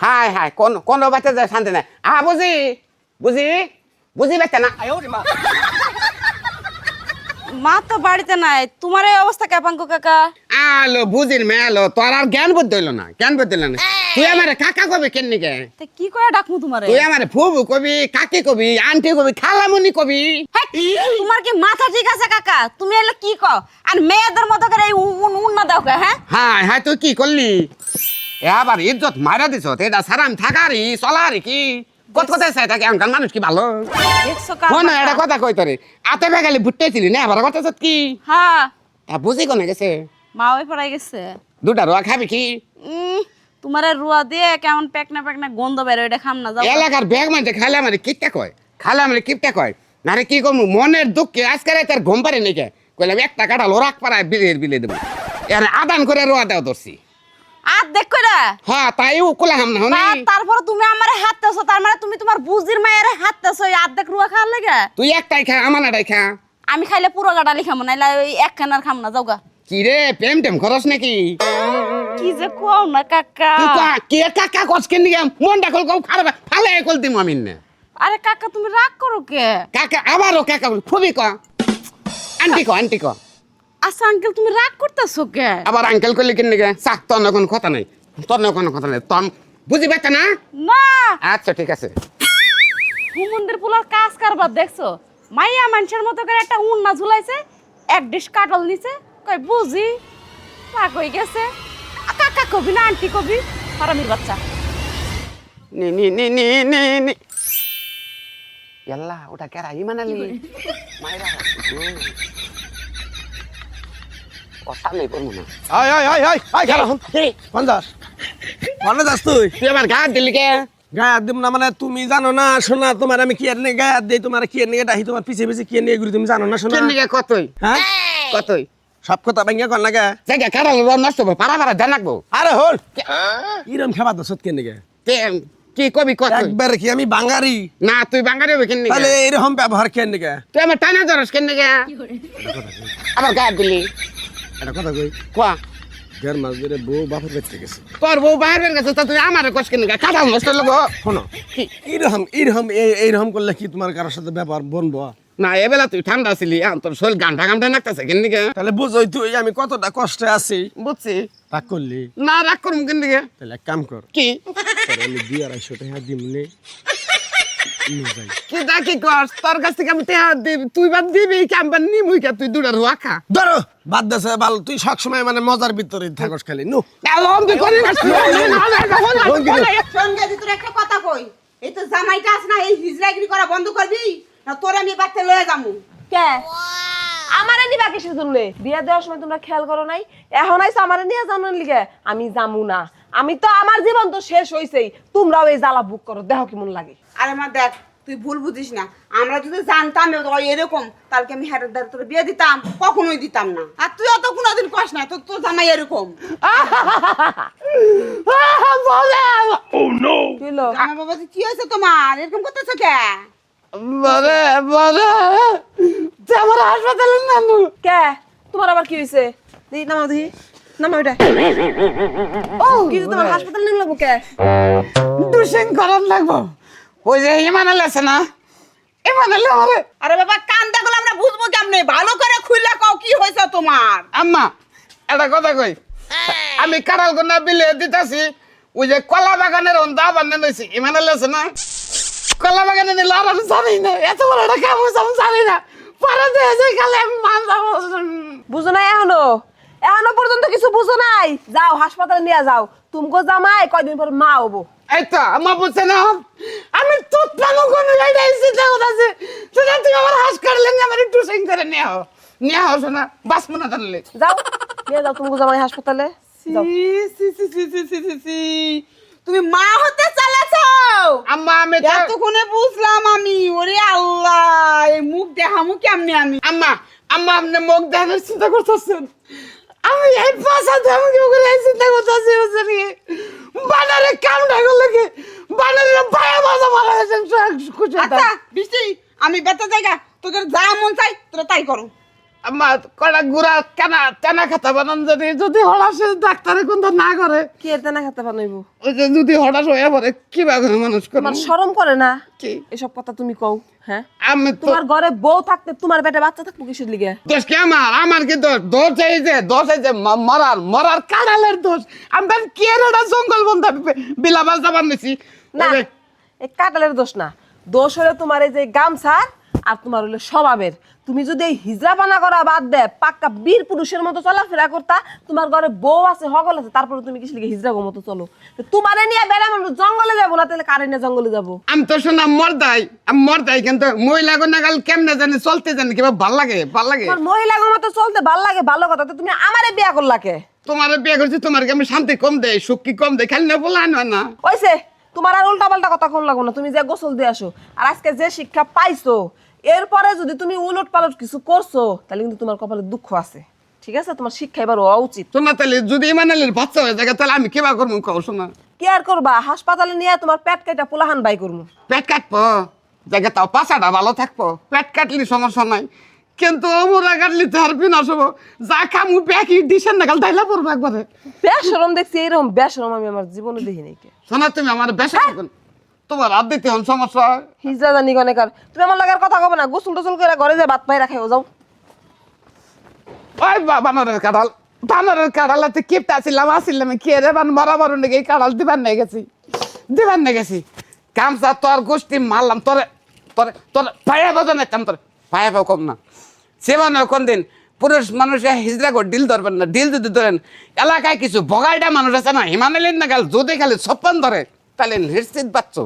High high কোন কোন বাচ্চা যায় শান্তি নাই। আ বুঝি বুঝি বুঝি বাচ্চা না। মা। তো বাড়িতে নাই। তোমার এই অবস্থা কেপাঙ্কু কাকা? আলো বুঝির মেলো তোর আর জ্ঞান বুদ্ধি হইল না জ্ঞান বুদ্ধি হইল না। তুই আমার কাকা কবি কেন তে কি করে ডাকমু তোমারে? তুই আমার ফুবু কবি কাকি কবি আন্টি কবি খালামুনি কবি। তোমার কি মাথা ঠিক আছে কাকা? তুমি এলে কি কও? আর মেয়েদের মতো করে উন- উন- উন্না দাও কে হ্যাঁ? হ্যাঁ হাই তুই কি করলি? এ আবার ইজ্জত মারা দিছ এটা সারাম থাকারি চলারি কি? কত কথা চাই থাকে এমন মানুষ কি ভালো? কাকা এটা কথা? কই তোরে? আতে বেগালি ভুট্টেছিলি না আবার কথা চাত কি? হ্যাঁ। বুঝি কোনে গেছে? মা ওই পড়াই গেছে। দুটা রোয়া খাবি কি? তোমার রুয়া দিয়ে কেমন পেকনা পেকনা গন্ধ বেরো এটা খাম না যাও। এলাকার ব্যাগ মানে খালে আমার কিপটা কয়? খালে আমার কিপটা কয়? না রে কি করব মনের দুঃখে আজকে তার ঘুম পারে নাকি কইলাম একটা কাটাল ওরাক পাড়ায় বিলের বিলে দেবো। এর আদান করে রোয়া দেওয়া ধরছি। আর দেখো রে হ্যাঁ তাই ও কোলা হাম না হনি? তারপর তুমি আমারে হাততেছো তার মানে তুমি তোমার বুজির মায়ের হাততেছো এই আর্ধেক রুয়া খাওয়ার লাগে? তুই একটাই খা আমার এটাই খা। আমি খাইলে পুরো গাডালি খামো নাইলে ওই এক খানার খাম না যাওগা কি রে প্রেম টেম খরচ নাকি? কি যে কও না কাকা। কে কাকা কস কেন নিকে? মনটা কল কও খারাপ ফালে কল দিম আমি না। আরে কাকা তুমি রাগ করো কে? কাকা আবারও কাকা ফুবি ক। আন্টি ক আন্টি ক। আচ্ছা আঙ্কেল তুমি রাগ করতেছো কে? আবার আঙ্কেল করলি কেন নিকে চাক তোর না কোনো কথা নাই। তোর না কোনো কথা নাই। তোর বুঝি পাচ্ছ না? না। আচ্ছা ঠিক আছে। হুমন্দির পুলার কাজ কারবার দেখছ? মাইয়া মানুষের মতো করে একটা উন্না ঝুলাইছে এক ডিশ কাটল নিছে কই বুঝি? রাগ হয়ে গেছে। কাকা কবি না আন্টি কবি? হারামির বাচ্চা। নি নি নি নি নি নি। ইয়াল্লা ওটা কেরা? ইমানালি মাইরা করব না। আয় আয় আয় আয় আয় খেলা হন। কোন যাস কোনে যাস তুই। তুই আমার গা দিলি কে? গায়ে হাত দিব না মানে তুমি জানো না শোনা তোমার আমি কি আর নিয়ে গায়ে হাত দিই তোমার কি আর নিয়ে ডাহি তোমার পিছে পিছে কি আর নিয়ে ঘুরি তুমি জানো না শোনা? কেন কতই? হ্যাঁ? কতই? সব কথা ভাঙ্গা কর না গে জায়গা কাটা নষ্ট হবে পারা পারা ধ্যান রাখব আরে হল। ইরম খাবার তো সত্যি নিগে কে- কি কবি কতই? একবার কি আমি বাঙালি? না তুই বাঙালি হবে কেন তাহলে এরকম ব্যবহার কেন নিগে তুই আমার টানা ধরস কেন নিকে আবার গা দিলি? এটা কথা কই কোয়া? ঘর মাছ ধরে বউ বাপের বেঁচে গেছে। তোর বউ বাইরের কাছে তো তুই আমার নষ্ট লোক শোনো এইরকম এইরকম এইরকম করলে কি তোমার কারোর সাথে ব্যবহার বনবো? না এবেলা তুই ঠান্ডা ছিলি তোর শরীর গান্ঠা গান্ঠা নাকতেছে কেন নিকে তাহলে বুঝোই তুই আমি কতটা কষ্টে আছি। বুঝছি। রাগ করলি? না রাগ করুম কেন দিকে তাহলে এক কাম কর। কি? দুই আড়াইশো টাকা দিমনে। যাই। কি দা তোর কাছ থেকে আমি টেহা দিবি তুই বাদ দিবি ক্যাম্পার নিমুই কা? তুই দুটা রুয়া খা। ধরো বাদ দেছে ভালো তুই সবসময় মানে মজার ভিতরে থাকস খালি নু। এলম তুই করি না সঙ্গে একটা কথা কই এই তো জামাইটা আছে না এই হিজড়াগিরি করা বন্ধ করবি? না তোর আমি বাড়তে লয়ে যামু। কে? আমারে নিবা কিসের জন্য? বিয়া দেওয়ার সময় তোমরা খেয়াল করো নাই? এখন আইসো আমারে নিয়ে জানার লিগে আমি জামু না। আমি তো আমার জীবন তো শেষ হইছেই তোমরাও এই জ্বালা বুক করো দেখো কেমন লাগে। আরে মা দেখ তুই ভুল বুঝিস না। আমরা যদি জানতাম তো এরকম তাহলে আমি হেরের দ্বারা তোর বিয়ে দিতাম কখনোই দিতাম না। আর তুই অত কোনোদিন কস না তোর তোর জামাই এরকম। বুঝলো আমার বাবা কি হয়েছে তোমার? এরকম করতেছো কে? আমার হাসপাতালে নামু কে? তোমার আবার কি হইছে দেখি নামাও দেখি। নামাও এটা। ও তোমার হাসপাতাল নিয়ে লাগবো কে? দুশিং করার লাগবো। ওই যে ইমানাল আছে না? ইমানাল আমারে আরে বাবা কান্দা গুলো আমরা বুঝব কেমনে? ভালো করে খুইলা কও কি হয়েছে তোমার? আম্মা একটা কথা কই। আমি কারাল গোনা বিলে দিতাছি ওই যে কলা বাগানের অন্ধা বান্ধে নইছি ইমানাল আছে না? কলা বাগানে নিলে আর আমি জানি না। এত বড় একটা কাম হয়েছে আমি জানি না। পরে দিয়ে যে খালি আমি মান যাব। বুঝো নাই এখনও? এখনও পর্যন্ত কিছু বুঝো নাই? যাও হাসপাতালে নিয়ে যাও। তুমকো জামাই কয়দিন পর মা হব। এই তো আমার বুঝছে না? আমি তুত পানো কোন লাইটাই চিন্তা করতেছি। সেটা তুই আমার হাস কাটলে আমার একটু সিং করে নিয়ে হও নিয়ে হও শোনা বাস মনে তাহলে যাও। নিয়ে যাও তুমকো জামাই হাসপাতালে? সি, সি, সি, সি, সি, সি, সি। তুমি মা হতে চালাছো? আম্মা আমি এতক্ষণে বুঝলাম আমি ওরে আল্লাহ এই মুখ দেখামু কেমনে আমি? আম্মা আম্মা আপনি মুখ দেখানোর চিন্তা করতেছেন। আমি এই পাশা আমি কি করে চিন্তা করতেছি হচ্ছে নিয়ে বানারে কামটা করলে কি বানারে ভায়া বাজা মারা গেছেন খুশি আচ্ছা বৃষ্টি আমি বেতা জায়গা তোদের যা মন চাই তোরা তাই করো। আমার কটা গুড়া কানা টানা খাতা বানান যদি যদি হঠাৎ ডাক্তারে কোন না করে। কি এর না খেতে পারব ওই যে যদি হঠাৎ হয়ে পড়ে কি বা মানুষ করে? তোমার শরম করে না? কি? এসব কথা তুমি কও হ্যাঁ? আমি তোমার ঘরে বউ থাকতে তোমার পেটে বাচ্চা থাকব কিসের লিগে? দোষ কি আমার? আমার কি দোষ? দোষ এই যে দোষ এই যে মরার মরার কাড়ালের দোষ। আমি কি একটা জঙ্গল বন্ধ বিলাবাস যাবার নিছি? না এই কাটালের দোষ না। দোষ হলে তোমার এই যে গামছার আর তোমার হলো স্বভাবের তুমি যদি এই হিজরা পানা করা বাদ দে পাক্কা বীর পুরুষের মতো চলাফেরা করতা তোমার ঘরে বউ আছে হগল আছে তারপরে তুমি কিসের লিগে হিজরা গো মতো চলো। তোমারে নিয়ে বেড়া মানুষ জঙ্গলে যাব না তাহলে কারে নিয়ে জঙ্গলে যাব? আমি তো শোনা মরদাই আমি মরদাই কিন্তু মহিলা গো নাগাল কেমনে জানি চলতে জানি কিবা ভালো লাগে ভালো লাগে। মহিলা গো মতো চলতে ভালো লাগে ভালো কথা তো তুমি আমারে বিয়া করলা কে? তোমার বিয়ে করছি তোমার আমি শান্তি কম দেয় সুখ কি কম দেয় খালি না বলা না ওইসে তোমার আর উল্টা পাল্টা কথা কোন লাগো না তুমি যে গোসল দিয়ে আসো আর আজকে যে শিক্ষা পাইছো এরপরে যদি তুমি উলট পালট কিছু করছ তাহলে কিন্তু তোমার কপালে দুঃখ আছে। ঠিক আছে? তোমার শিক্ষা এবার হওয়া উচিত। শোনা তাহলে যদি ইমানালির বাচ্চা হয়ে থাকে তাহলে আমি কিবা করব কও শোনা। কি আর করবা? হাসপাতালে নিয়ে তোমার পেট কেটে পোলাহান বাই করব। পেট কাটবো? জায়গা তাও পাশাটা ভালো থাকব? পেট কাটলি সমস্যা নাই। কিন্তু অমরা কাটলি তো আর বিনাশ হব। যা খামু দিশেন নাগাল তাইলে পড়ব একবারে। বেসরম দেখছি এরকম বেসরম আমি আমার জীবনে দেখি নাই শোনা তুমি আমার বেশা তোমার আর দিতে হন সমস্যা। হিজরা জানি কনেকার তুমি আমার লাগার কথা কবে না? গোসল টোসল করে ঘরে যে ভাত পাই রাখাই যাও। ওই বানরের কাঁঠাল। বানরের কাঁঠাল তুই কিপটা ছিলাম আসিলাম কি রে বান মরা মরু নাকি কাঁঠাল দিবার নিয়ে গেছি। দিবার নিয়ে গেছি। কামসা তোর গোষ্ঠী মারলাম তোরে তোরে তোর পায়ে বাজা নিতাম তোর। পায়ে পাও কম না। সে মানে কোন দিন পুরুষ মানুষে হিজড়া করে ডিল ধরবেন না ডিল যদি ধরেন এলাকায় কিছু বগাইটা মানুষ আছে না হিমালয়ের নাগাল যদি খালি সপ্পন ধরে তাহলে নিশ্চিত বাচ্চা